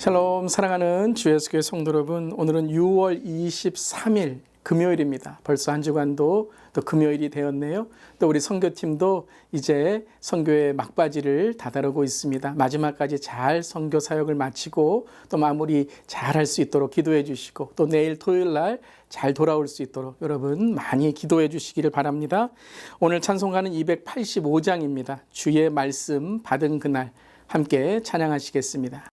샬롬 사랑하는 주 예수교회 성도 여러분 오늘은 6월 23일 금요일입니다. 벌써 한 주간도 또 금요일이 되었네요. 또 우리 선교팀도 이제 선교의 막바지를 다다르고 있습니다. 마지막까지 잘 선교 사역을 마치고 또 마무리 잘 할 수 있도록 기도해 주시고 또 내일 토요일 날 잘 돌아올 수 있도록 여러분 많이 기도해 주시기를 바랍니다. 오늘 찬송가는 285장입니다. 주의 말씀 받은 그날 함께 찬양하시겠습니다.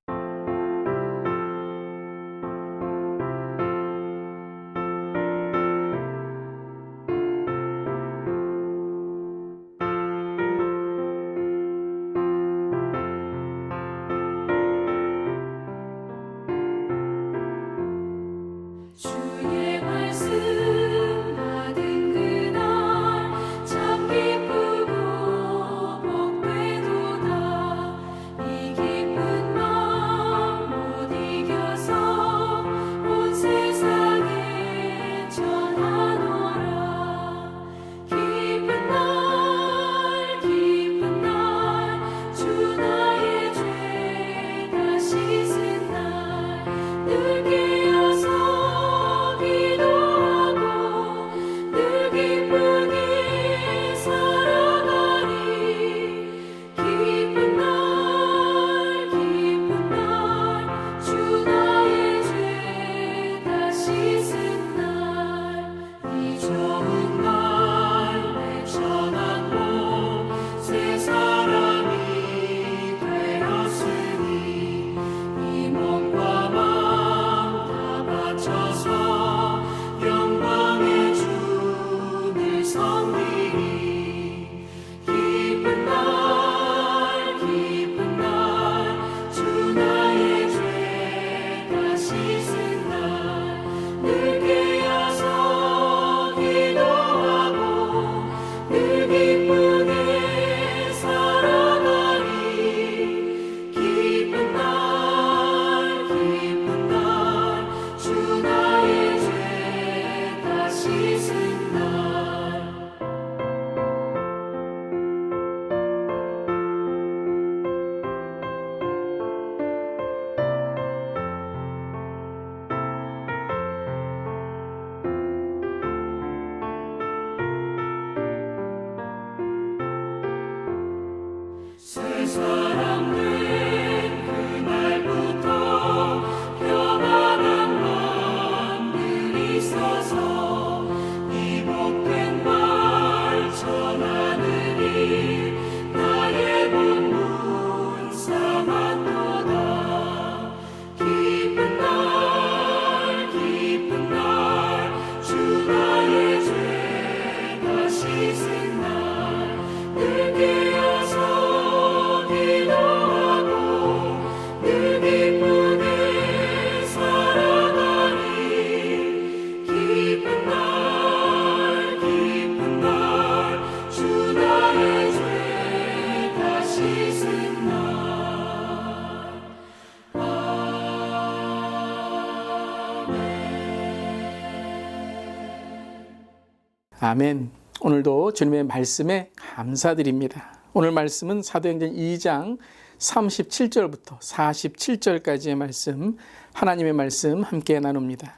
아멘. 오늘도 주님의 말씀에 감사드립니다. 오늘 말씀은 사도행전 2장 37절부터 47절까지의 말씀, 하나님의 말씀 함께 나눕니다.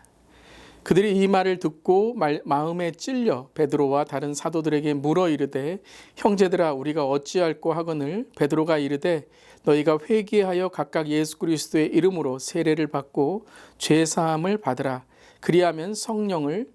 그들이 이 말을 듣고 말- 마음에 찔려 베드로와 다른 사도들에게 물어 이르되 형제들아 우리가 어찌할꼬 하거늘 베드로가 이르되 너희가 회개하여 각각 예수 그리스도의 이름으로 세례를 받고 죄 사함을 받으라 그리하면 성령을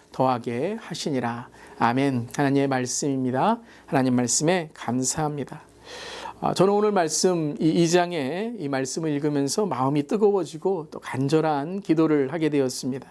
더하게 하시니라. 아멘. 하나님의 말씀입니다. 하나님 말씀에 감사합니다. 아, 저는 오늘 말씀 이 2장에 이 말씀을 읽으면서 마음이 뜨거워지고 또 간절한 기도를 하게 되었습니다.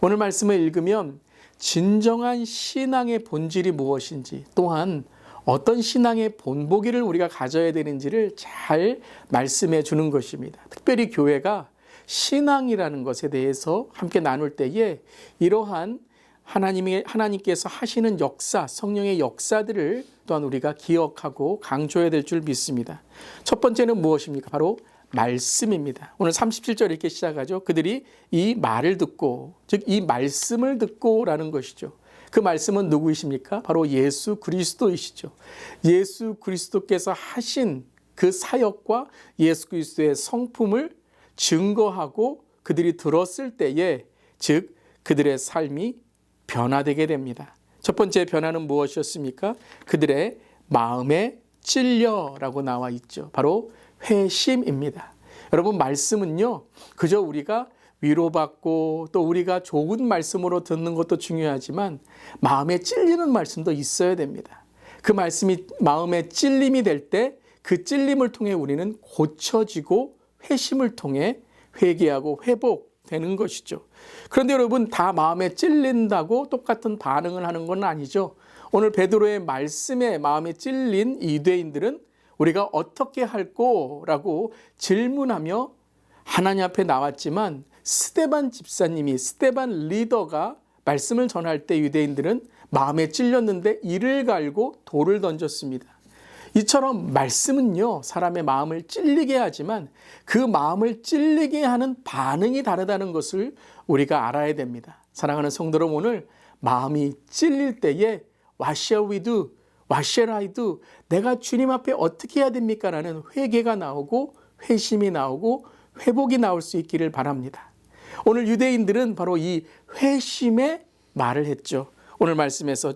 오늘 말씀을 읽으면 진정한 신앙의 본질이 무엇인지 또한 어떤 신앙의 본보기를 우리가 가져야 되는지를 잘 말씀해 주는 것입니다. 특별히 교회가 신앙이라는 것에 대해서 함께 나눌 때에 이러한 하나님의 하나님께서 하시는 역사, 성령의 역사들을 또한 우리가 기억하고 강조해야 될 줄 믿습니다. 첫 번째는 무엇입니까? 바로 말씀입니다. 오늘 37절 이렇게 시작하죠. 그들이 이 말을 듣고, 즉 이 말씀을 듣고라는 것이죠. 그 말씀은 누구이십니까? 바로 예수 그리스도이시죠. 예수 그리스도께서 하신 그 사역과 예수 그리스도의 성품을 증거하고 그들이 들었을 때에 즉 그들의 삶이 변화되게 됩니다. 첫 번째 변화는 무엇이었습니까? 그들의 마음에 찔려라고 나와 있죠. 바로 회심입니다. 여러분 말씀은요. 그저 우리가 위로받고 또 우리가 좋은 말씀으로 듣는 것도 중요하지만 마음에 찔리는 말씀도 있어야 됩니다. 그 말씀이 마음에 찔림이 될 때 그 찔림을 통해 우리는 고쳐지고 회심을 통해 회개하고 회복되는 것이죠. 그런데 여러분 다 마음에 찔린다고 똑같은 반응을 하는 건 아니죠. 오늘 베드로의 말씀에 마음에 찔린 이대인들은 우리가 어떻게 할꼬라고 질문하며 하나님 앞에 나왔지만 스테반 집사님이 스테반 리더가 말씀을 전할 때 유대인들은 마음에 찔렸는데 이를 갈고 돌을 던졌습니다. 이처럼 말씀은요, 사람의 마음을 찔리게 하지만 그 마음을 찔리게 하는 반응이 다르다는 것을 우리가 알아야 됩니다. 사랑하는 성도 여러분, 오늘 마음이 찔릴 때에 What shall we do? What shall I do? 내가 주님 앞에 어떻게 해야 됩니까? 라는 회개가 나오고 회심이 나오고 회복이 나올 수 있기를 바랍니다. 오늘 유대인들은 바로 이 회심의 말을 했죠. 오늘 말씀에서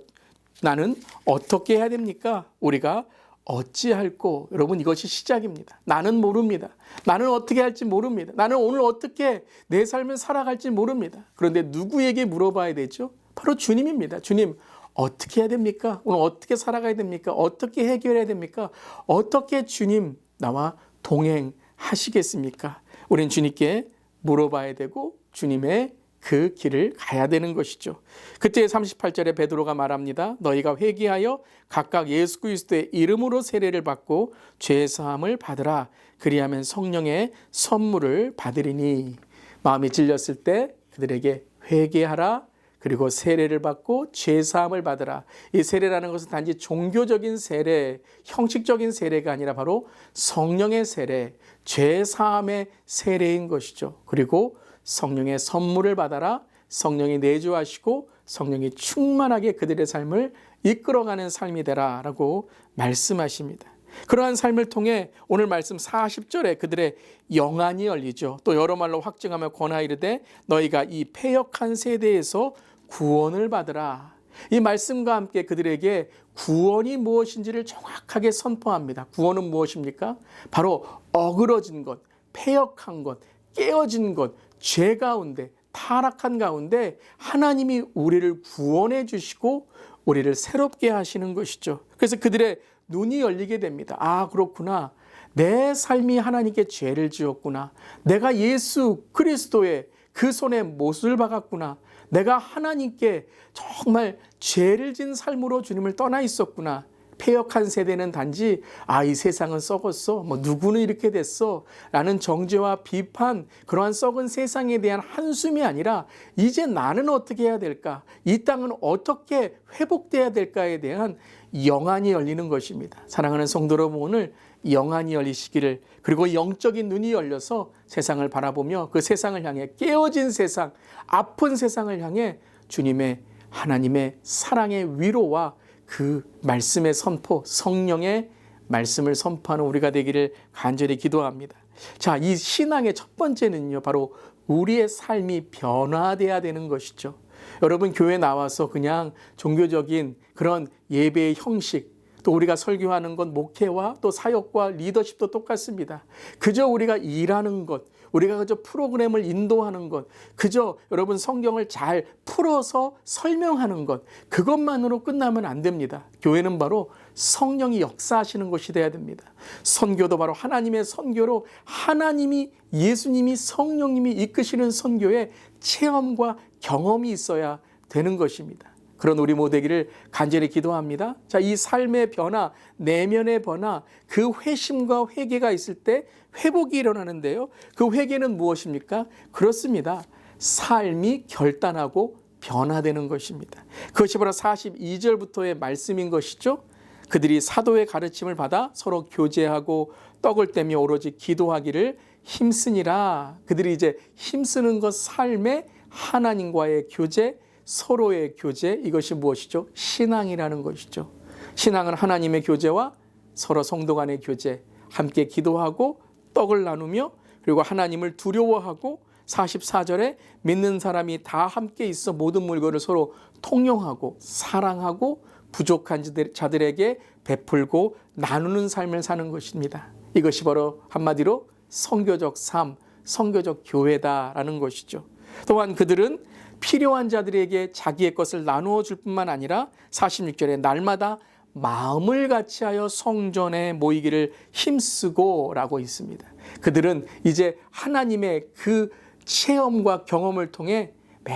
나는 어떻게 해야 됩니까? 우리가 어찌할꼬 여러분 이것이 시작입니다. 나는 모릅니다. 나는 어떻게 할지 모릅니다. 나는 오늘 어떻게 내 삶을 살아갈지 모릅니다. 그런데 누구에게 물어봐야 되죠? 바로 주님입니다. 주님 어떻게 해야 됩니까? 오늘 어떻게 살아가야 됩니까? 어떻게 해결해야 됩니까? 어떻게 주님 나와 동행하시겠습니까? 우린 주님께 물어봐야 되고 주님의 그 길을 가야 되는 것이죠. 그때 38절에 베드로가 말합니다. 너희가 회개하여 각각 예수 그리스도의 이름으로 세례를 받고 죄 사함을 받으라. 그리하면 성령의 선물을 받으리니 마음이 찔렸을 때 그들에게 회개하라. 그리고 세례를 받고 죄 사함을 받으라. 이 세례라는 것은 단지 종교적인 세례, 형식적인 세례가 아니라 바로 성령의 세례, 죄 사함의 세례인 것이죠. 그리고 성령의 선물을 받아라. 성령이 내주하시고 성령이 충만하게 그들의 삶을 이끌어가는 삶이 되라 라고 말씀하십니다. 그러한 삶을 통해 오늘 말씀 40절에 그들의 영안이 열리죠. 또 여러 말로 확증하며 권하이르되 너희가 이 패역한 세대에서 구원을 받으라. 이 말씀과 함께 그들에게 구원이 무엇인지를 정확하게 선포합니다. 구원은 무엇입니까? 바로 어그러진 것, 패역한 것, 깨어진 것, 죄 가운데, 타락한 가운데 하나님이 우리를 구원해 주시고 우리를 새롭게 하시는 것이죠. 그래서 그들의 눈이 열리게 됩니다. 아, 그렇구나. 내 삶이 하나님께 죄를 지었구나. 내가 예수 그리스도의 그 손에 못을 박았구나. 내가 하나님께 정말 죄를 진 삶으로 주님을 떠나 있었구나. 폐역한 세대는 단지 아 이 세상은 썩었어. 뭐 누구는 이렇게 됐어? 라는 정죄와 비판 그러한 썩은 세상에 대한 한숨이 아니라 이제 나는 어떻게 해야 될까? 이 땅은 어떻게 회복돼야 될까에 대한 영안이 열리는 것입니다. 사랑하는 성도 여러분 오늘 영안이 열리시기를 그리고 영적인 눈이 열려서 세상을 바라보며 그 세상을 향해 깨어진 세상 아픈 세상을 향해 주님의 하나님의 사랑의 위로와 그 말씀의 선포, 성령의 말씀을 선포하는 우리가 되기를 간절히 기도합니다. 자, 이 신앙의 첫 번째는요, 바로 우리의 삶이 변화돼야 되는 것이죠. 여러분, 교회 나와서 그냥 종교적인 그런 예배의 형식, 또 우리가 설교하는 건 목회와 또 사역과 리더십도 똑같습니다. 그저 우리가 일하는 것, 우리가 그저 프로그램을 인도하는 것, 그저 여러분 성경을 잘 풀어서 설명하는 것, 그것만으로 끝나면 안 됩니다. 교회는 바로 성령이 역사하시는 곳이 돼야 됩니다. 선교도 바로 하나님의 선교로 하나님이 예수님이 성령님이 이끄시는 선교에 체험과 경험이 있어야 되는 것입니다. 그런 우리 모두기를 간절히 기도합니다. 자, 이 삶의 변화, 내면의 변화, 그 회심과 회개가 있을 때 회복이 일어나는데요. 그 회개는 무엇입니까? 그렇습니다. 삶이 결단하고 변화되는 것입니다. 그것이 바로 42절부터의 말씀인 것이죠. 그들이 사도의 가르침을 받아 서로 교제하고 떡을 떼며 오로지 기도하기를 힘쓰니라. 그들이 이제 힘쓰는 것 삶의 하나님과의 교제, 서로의 교제 이것이 무엇이죠? 신앙이라는 것이죠. 신앙은 하나님의 교제와 서로 성도 간의 교제, 함께 기도하고 떡을 나누며 그리고 하나님을 두려워하고 44절에 믿는 사람이 다 함께 있어 모든 물건을 서로 통용하고 사랑하고 부족한 자들- 자들에게 베풀고 나누는 삶을 사는 것입니다. 이것이 바로 한마디로 성교적 삶, 성교적 교회다라는 것이죠. 또한 그들은 필요한 자들에게 자기의 것을 나누어 줄 뿐만 아니라 46절에 날마다 마음을 같이하여 성전에 모이기를 힘쓰고라고 있습니다. 그들은 이제 하나님의 그 체험과 경험을 통해 매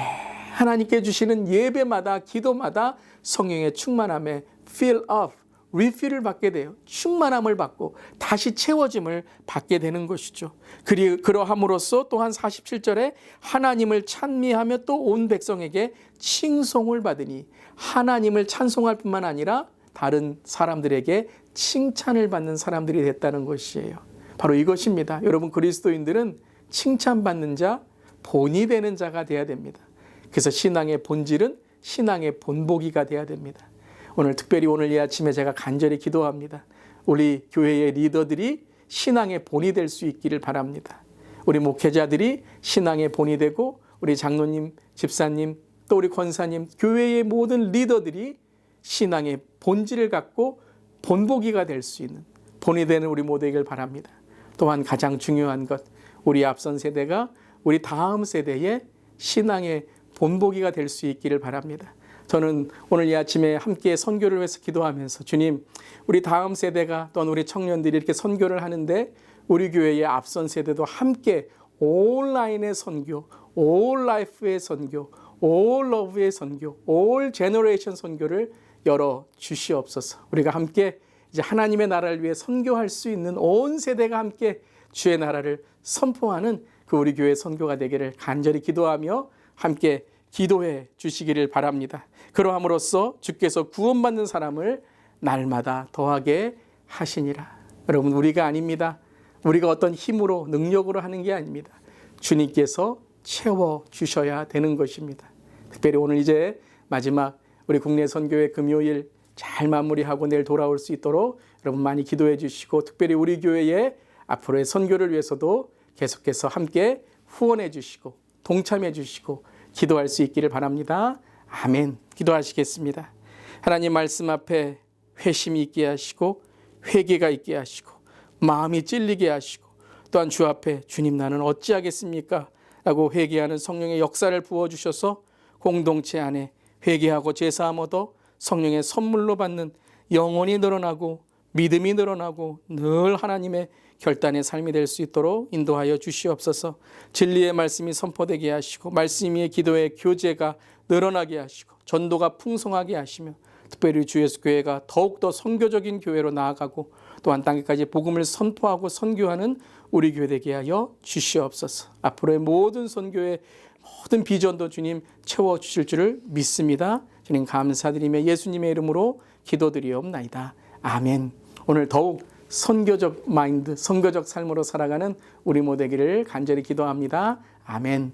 하나님께 주시는 예배마다 기도마다 성령의 충만함에 fill up, refill을 받게 돼요. 충만함을 받고 다시 채워짐을 받게 되는 것이죠. 그리 그러함으로써 또한 47절에 하나님을 찬미하며 또 온 백성에게 칭송을 받으니 하나님을 찬송할 뿐만 아니라 다른 사람들에게 칭찬을 받는 사람들이 됐다는 것이에요. 바로 이것입니다. 여러분 그리스도인들은 칭찬받는 자, 본이 되는 자가 돼야 됩니다. 그래서 신앙의 본질은 신앙의 본보기가 돼야 됩니다. 오늘 특별히 오늘 이 아침에 제가 간절히 기도합니다. 우리 교회의 리더들이 신앙의 본이 될 수 있기를 바랍니다. 우리 목회자들이 신앙의 본이 되고 우리 장로님, 집사님, 또 우리 권사님, 교회의 모든 리더들이 신앙의 본질을 갖고 본보기가 될 수 있는 본이 되는 우리 모두이길 바랍니다. 또한 가장 중요한 것, 우리 앞선 세대가 우리 다음 세대의 신앙의 본보기가 될 수 있기를 바랍니다. 저는 오늘 이 아침에 함께 선교를 위해서 기도하면서 주님, 우리 다음 세대가 또는 우리 청년들이 이렇게 선교를 하는데 우리 교회의 앞선 세대도 함께 온라인의 선교, 올 라이프의 선교, 올 러브의 선교, 올 제너레이션 선교를 열어 주시옵소서. 우리가 함께 이제 하나님의 나라를 위해 선교할 수 있는 온 세대가 함께 주의 나라를 선포하는 그 우리 교회 선교가 되기를 간절히 기도하며 함께 기도해 주시기를 바랍니다. 그러함으로써 주께서 구원받는 사람을 날마다 더하게 하시니라. 여러분 우리가 아닙니다. 우리가 어떤 힘으로 능력으로 하는 게 아닙니다. 주님께서 채워 주셔야 되는 것입니다. 특별히 오늘 이제 마지막 우리 국내 선교회 금요일 잘 마무리하고 내일 돌아올 수 있도록 여러분 많이 기도해 주시고 특별히 우리 교회의 앞으로의 선교를 위해서도 계속해서 함께 후원해 주시고 동참해 주시고 기도할 수 있기를 바랍니다. 아멘. 기도하시겠습니다. 하나님 말씀 앞에 회심이 있게 하시고 회개가 있게 하시고 마음이 찔리게 하시고 또한 주 앞에 주님 나는 어찌하겠습니까? 라고 회개하는 성령의 역사를 부어 주셔서 공동체 안에 회개하고 제사함 얻어 성령의 선물로 받는 영혼이 늘어나고 믿음이 늘어나고 늘 하나님의 결단의 삶이 될 수 있도록 인도하여 주시옵소서. 진리의 말씀이 선포되게 하시고 말씀의 기도의 교제가 늘어나게 하시고 전도가 풍성하게 하시며 특별히 주 예수 교회가 더욱더 선교적인 교회로 나아가고 또한 땅에까지 복음을 선포하고 선교하는 우리 교회 되게 하여 주시옵소서. 앞으로의 모든 선교의 모든 비전도 주님 채워 주실 줄을 믿습니다. 주님 감사드리며 예수님의 이름으로 기도드리옵나이다. 아멘. 오늘 더욱 선교적 마인드, 선교적 삶으로 살아가는 우리 모두기를 간절히 기도합니다. 아멘.